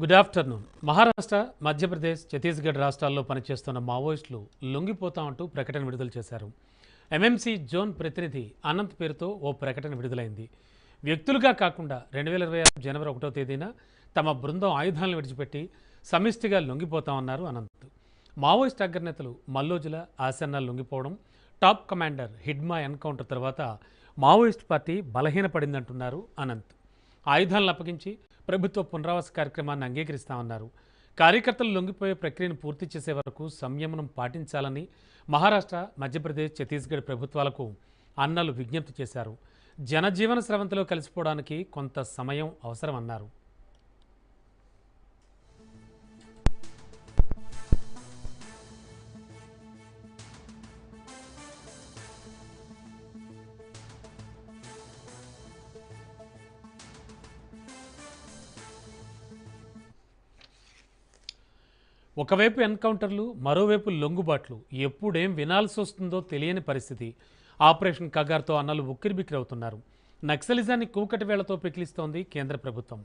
Good afternoon Maharashtra Madhya Pradesh Chhattisgarh రాష్ట్రాల్లో పనిచేస్తున్న మావోయిస్టులు లొంగిపోతామంటూ ప్రకటన విడుదల చేశారు. ఎంఎంసీ జోన్ ప్రతినిధి అనంత్ పేరుతో ఓ ప్రకటన విడుదలైంది. వ్యక్తులుగా కాకుండా రెండు వేల ఇరవై ఆరు జనవరి ఒకటో తేదీన తమ బృందం ఆయుధాలను విడిచిపెట్టి సమిష్టిగా లొంగిపోతామన్నారు అనంత్. మావోయిస్ట్ అగ్రనేతలు మల్లోజుల ఆసన్న లొంగిపోవడం టాప్ కమాండర్ హిడ్మా ఎన్కౌంటర్ తర్వాత మావోయిస్ట్ పార్టీ బలహీనపడిందంటున్నారు అనంత్. ఆయుధాలను అప్పగించి ప్రభుత్వ పునరావాస కార్యక్రమాన్ని అంగీకరిస్తామన్నారు. కార్యకర్తలు లొంగిపోయే ప్రక్రియను పూర్తి చేసే వరకు సంయమనం పాటించాలని మహారాష్ట్ర మధ్యప్రదేశ్ ఛత్తీస్గఢ్ ప్రభుత్వాలకు అన్నలు విజ్ఞప్తి చేశారు. జనజీవన స్రవంతిలో కలిసిపోవడానికి కొంత సమయం అవసరమన్నారు. ఒకవైపు ఎన్కౌంటర్లు మరోవైపు లొంగుబాట్లు. ఎప్పుడేం వినాల్సి వస్తుందో తెలియని పరిస్థితి. ఆపరేషన్ కగార్తో అన్నలు ఉక్కిరిబిక్కిరవుతున్నారు. నక్సలిజాన్ని కూకటి వేళతో పెకిలిస్తోంది కేంద్ర ప్రభుత్వం.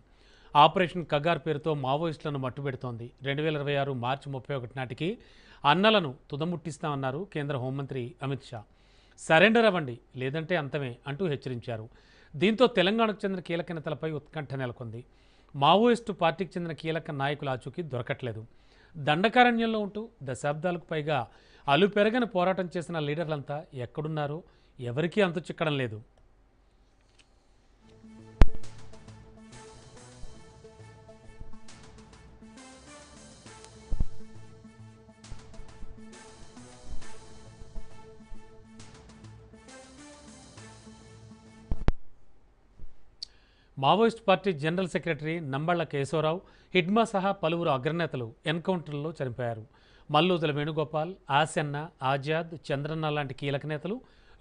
ఆపరేషన్ కగార్ పేరుతో మావోయిస్టులను మట్టుబెడుతోంది. రెండు వేల ఇరవై ఆరు మార్చి ముప్పై ఒకటి నాటికి అన్నలను తుదముట్టిస్తామన్నారు కేంద్ర హోంమంత్రి అమిత్ షా. సరెండర్ అవ్వండి లేదంటే అంతమే అంటూ హెచ్చరించారు. దీంతో తెలంగాణకు చెందిన కీలక నేతలపై ఉత్కంఠ నెలకొంది. మావోయిస్టు పార్టీకి చెందిన కీలక నాయకుల ఆచూకీ దొరకట్లేదు. దండకారణ్యంలో ఉంటూ దశాబ్దాలకు పైగా అలు పెరగని పోరాటం చేసిన లీడర్లంతా ఎక్కడున్నారో? ఎవరికీ అంతు చిక్కడం లేదు. Maoist party general secretary Nambala Keshava Rao Hidma సహా పలువురు అగ్రనేతలు ఎన్కౌంటర్లో చనిపోయారు. మల్లూదుల వేణుగోపాల్ ఆసన్న ఆజాద్ చంద్రన్న లాంటి కీలక నేతలు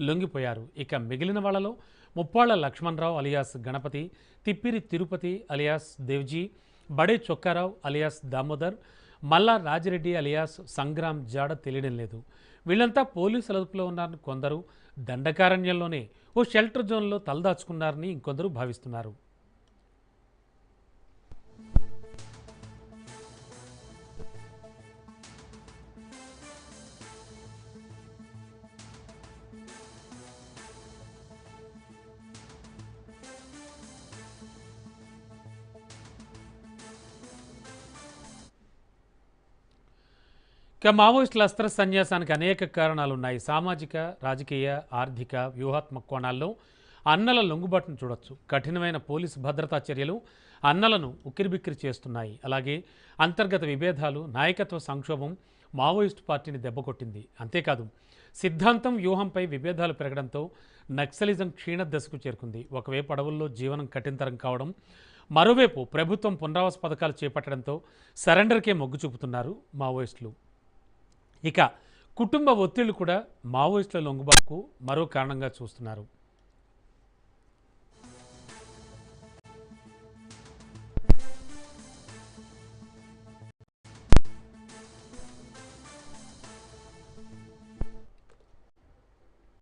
లొంగిపోయారు. ఇక మిగిలిన వాళ్ళలో Muppalla Lakshmana Rao alias Ganapathi Tippiri Tirupathi alias Devji Bade Chokka Rao alias Damodar Malla Raji Reddy alias Sangram జాడ తెలియడం లేదు. వీళ్ళంతా పోలీసుల అదుపులో ఉన్నారని కొందరు దండకారణ్యంలోనే ఓ షెల్టర్ జోన్లో తలదాచుకున్నారని ఇంకొందరు భావిస్తున్నారు. ఇక మావోయిస్టుల అస్త్ర సన్యాసానికి అనేక కారణాలు ఉన్నాయి సామాజిక రాజకీయ ఆర్థిక వ్యూహాత్మక కోణాల్లో అన్నల లొంగుబాటును చూడొచ్చు. కఠినమైన పోలీసు భద్రతా చర్యలు అన్నలను ఉక్కిరిబిక్కిరి చేస్తున్నాయి. అలాగే అంతర్గత విభేదాలు నాయకత్వ సంక్షోభం మావోయిస్టు పార్టీని దెబ్బకొట్టింది. అంతేకాదు సిద్ధాంతం వ్యూహంపై విభేదాలు పెరగడంతో నక్సలిజం క్షీణ దశకు చేరుకుంది. ఒకవైపు అడవుల్లో జీవనం కఠినతరం కావడం మరోవైపు ప్రభుత్వం పునరావాస పథకాలు చేపట్టడంతో సరెండర్కే మొగ్గు చూపుతున్నారు మావోయిస్టులు. ఇక కుటుంబ ఒత్తిళ్ళు కూడా మావోయిస్టుల లొంగుబాటుకు మరో కారణంగా చూస్తున్నారు.